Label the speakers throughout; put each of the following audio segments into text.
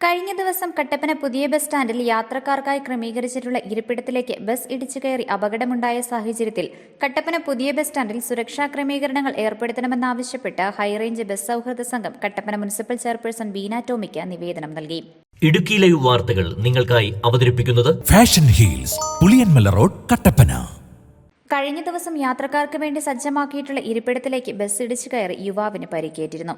Speaker 1: കഴിഞ്ഞ ദിവസം കട്ടപ്പന പുതിയ ബസ് സ്റ്റാൻഡിൽ യാത്രക്കാർക്കായി ക്രമീകരിച്ചിട്ടുള്ള ഇരിപ്പിടത്തിലേക്ക് ബസ് ഇടിച്ചു കയറി അപകടമുണ്ടായ സാഹചര്യത്തിൽ കട്ടപ്പന പുതിയ ബസ് സ്റ്റാൻഡിൽ സുരക്ഷാ ക്രമീകരണങ്ങൾ ഏർപ്പെടുത്തണമെന്നാവശ്യപ്പെട്ട് ഹൈറേഞ്ച് ബസ് സൗഹൃദ സംഘം കട്ടപ്പന മുനിസിപ്പൽ ചെയർപേഴ്സൺ ബീന ടോമിക്ക് നിവേദനം നൽകി.
Speaker 2: ഇടുക്കി ലൈവ് വാർത്തകൾ നിങ്ങൾക്കായി അവതരിപ്പിക്കുന്നത്
Speaker 3: fashion heels Puliyanmala road Kattappana.
Speaker 1: കഴിഞ്ഞ ദിവസം യാത്രക്കാർക്ക് വേണ്ടി സജ്ജമാക്കിയിട്ടുള്ള ഇരിപ്പിടത്തിലേക്ക് ബസ് ഇടിച്ചു കയറി യുവാവിന് പരിക്കേറ്റിരുന്നു.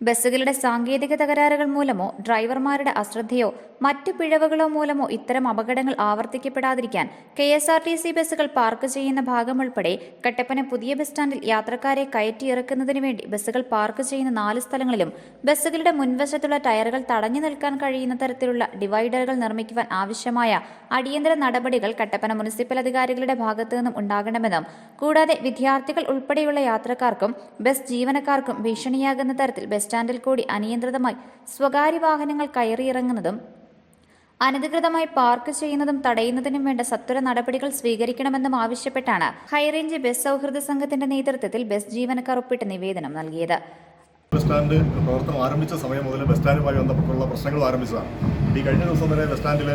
Speaker 1: ബസ്സുകളുടെ സാങ്കേതിക തകരാറുകൾ മൂലമോ ഡ്രൈവർമാരുടെ അശ്രദ്ധയോ മറ്റു പിഴവുകളോ മൂലമോ ഇത്തരം അപകടങ്ങൾ ആവർത്തിക്കപ്പെടാതിരിക്കാൻ K S R T C ബസ്സുകൾ പാർക്ക് ചെയ്യുന്ന ഭാഗം ഉൾപ്പെടെ കട്ടപ്പന പുതിയ ബസ് സ്റ്റാൻഡിൽ യാത്രക്കാരെ കയറ്റിയിറക്കുന്നതിന് വേണ്ടി ബസ്സുകൾ പാർക്ക് ചെയ്യുന്ന നാല് സ്ഥലങ്ങളിലും ബസ്സുകളുടെ മുൻവശത്തുള്ള ടയറുകൾ തടഞ്ഞു നിൽക്കാൻ കഴിയുന്ന തരത്തിലുള്ള ഡിവൈഡറുകൾ നിർമ്മിക്കുവാൻ ആവശ്യമായ അടിയന്തര നടപടികൾ കട്ടപ്പന മുനിസിപ്പൽ അധികാരികളുടെ ഭാഗത്തു നിന്നും ഉണ്ടാകണമെന്നും കൂടാതെ വിദ്യാർത്ഥികൾ ഉൾപ്പെടെയുള്ള യാത്രക്കാർക്കും ബസ് ജീവനക്കാർക്കും ഭീഷണിയാകുന്ന തരത്തിൽ ബസ് സ്റ്റാൻഡിൽ കൂടി അനിയന്ത്രിതമായി സ്വകാര്യ വാഹനങ്ങൾ കയറിയിറങ്ങുന്നതും അനധികൃതമായി പാർക്ക് ചെയ്യുന്നതും തടയുന്നതിനും വേണ്ട സത്വര നടപടികൾ സ്വീകരിക്കണമെന്നും ആവശ്യപ്പെട്ടാണ് ഹൈറേഞ്ച് ബസ് സൗഹൃദ സംഘത്തിന്റെ നേതൃത്വത്തിൽ ബസ് ജീവനക്കാർ ഒപ്പിട്ട് നിവേദനം നൽകിയത്.
Speaker 4: ബസ് സ്റ്റാൻഡ് പ്രവർത്തനം ആരംഭിച്ച സമയം മുതൽ ബസ് സ്റ്റാൻഡുമായി ബന്ധപ്പെട്ടുള്ള പ്രശ്നങ്ങൾ ആരംഭിച്ചതാണ്. ഈ കഴിഞ്ഞ ദിവസം വരെ ബസ് സ്റ്റാൻഡിൽ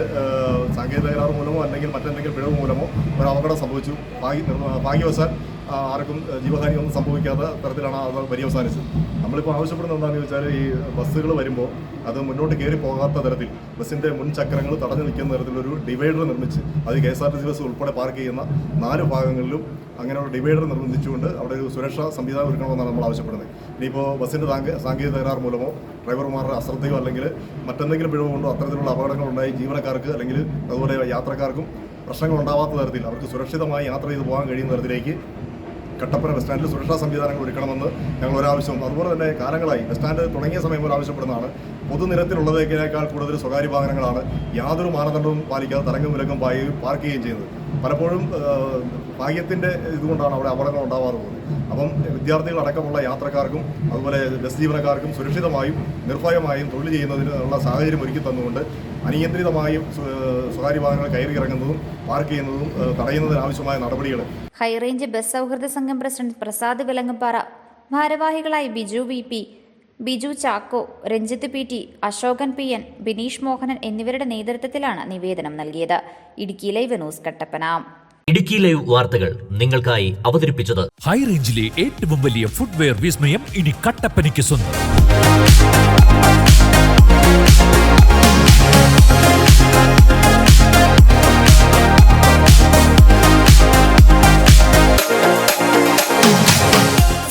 Speaker 4: സാങ്കേതിക തകരാറ് മൂലമോ അല്ലെങ്കിൽ മറ്റെന്തെങ്കിലും പിഴവ് മൂലമോ ഒരു അപകടം സംഭവിച്ചു. ഭാഗ്യ ഭാഗ്യവശാൽ ആർക്കും ജീവഹാനി ഒന്നും സംഭവിക്കാത്ത തരത്തിലാണ് അത് പര്യവസാനിച്ചത് നമ്മളിപ്പോൾ ആവശ്യപ്പെടുന്ന എന്താണെന്ന് ചോദിച്ചാൽ ഈ ബസ്സുകൾ വരുമ്പോൾ അത് മുന്നോട്ട് കയറി പോകാത്ത തരത്തിൽ ബസ്സിന്റെ മുൻ ചക്രങ്ങൾ തടഞ്ഞു നിൽക്കുന്ന തരത്തിലൊരു ഡിവൈഡർ നിർമ്മിച്ച് അത് K S R T C bus ഉൾപ്പെടെ പാർക്ക് ചെയ്യുന്ന നാല് ഭാഗങ്ങളിലും അങ്ങനെ ഒരു ഡിവൈഡർ നിർമ്മിച്ചുകൊണ്ട് അവിടെ ഒരു സുരക്ഷാ സംവിധാനം ഒരുക്കണമെന്നാണ് നമ്മൾ ആവശ്യപ്പെടുന്നത്. ഇനിയിപ്പോൾ ബസ്സിന്റെ സാങ്കേതിക തകരാറ് മൂലമോ ഡ്രൈവർമാരുടെ അശ്രദ്ധയോ അല്ലെങ്കിൽ മറ്റെന്തെങ്കിലും പിഴവ് കൊണ്ടോ അത്തരത്തിലുള്ള അപകടങ്ങൾ ഉണ്ടായി ജീവനക്കാർക്ക് അല്ലെങ്കിൽ അതുപോലെ യാത്രക്കാർക്കും പ്രശ്നങ്ങൾ ഉണ്ടാവാത്ത തരത്തിൽ അവർക്ക് സുരക്ഷിതമായി യാത്ര ചെയ്ത് പോകാൻ കഴിയുന്ന തരത്തിലേക്ക് കട്ടപ്പന ബസ് സ്റ്റാൻഡിൽ സുരക്ഷാ സംവിധാനങ്ങൾ ഒരുക്കണമെന്ന് ഞങ്ങൾ ഒരാവശ്യം അതുപോലെ തന്നെ കാലങ്ങളായി ബസ് സ്റ്റാൻഡ് തുടങ്ങിയ സമയം ഒരു ആവശ്യപ്പെടുന്നതാണ്. പൊതുനിരത്തിലുള്ളതിനേക്കാൾ കൂടുതൽ സ്വകാര്യ വാഹനങ്ങളാണ് യാതൊരു മാനദണ്ഡവും പാലിക്കാതെ തരംഗം വിലക്കം പാർക്ക് ചെയ്യുകയും ചെയ്യുന്നത്. പലപ്പോഴും ഭാഗ്യത്തിന്റെ ഇതുകൊണ്ടാണ് അവിടെ അപകടങ്ങൾ ഉണ്ടാവാറുള്ളത് അപ്പം വിദ്യാർത്ഥികളടക്കമുള്ള യാത്രക്കാർക്കും അതുപോലെ ബസ് ജീവനക്കാർക്കും സുരക്ഷിതമായും നിർഭയമായും തൊഴിൽ ചെയ്യുന്നതിനുള്ള സാഹചര്യം ഒരുക്കി തന്നുകൊണ്ട് അനിയന്ത്രിതമായും സ്വകാര്യ വാഹനങ്ങൾ കയറി ഇറങ്ങുന്നതും പാർക്ക് ചെയ്യുന്നതും തടയുന്നതിനാവശ്യമായ നടപടികൾ
Speaker 1: ഹൈറേഞ്ച് ബസ് സൗഹൃദ സംഘം പ്രസിഡന്റ് പ്രസാദ് വിലങ്ങപ്പാറ ഭാരവാഹികളായി Biju V P Biju Chacko Ranjith P T Ashokan P N Bineesh Mohanan എന്നിവരുടെ നേതൃത്വത്തിലാണ് നിവേദനം നൽകിയത്. Idukki live news Kattappana.
Speaker 2: Idukki live വാർത്തകൾ നിങ്ങൾക്കായി അവതരിപ്പിച്ചത്
Speaker 3: ഹൈ റേഞ്ചിലെ ഏറ്റവും വലിയ ഫുട്വെയർ വിസ്മയം ഇനി കട്ടപ്പനയ്ക്ക് സ്വന്തം.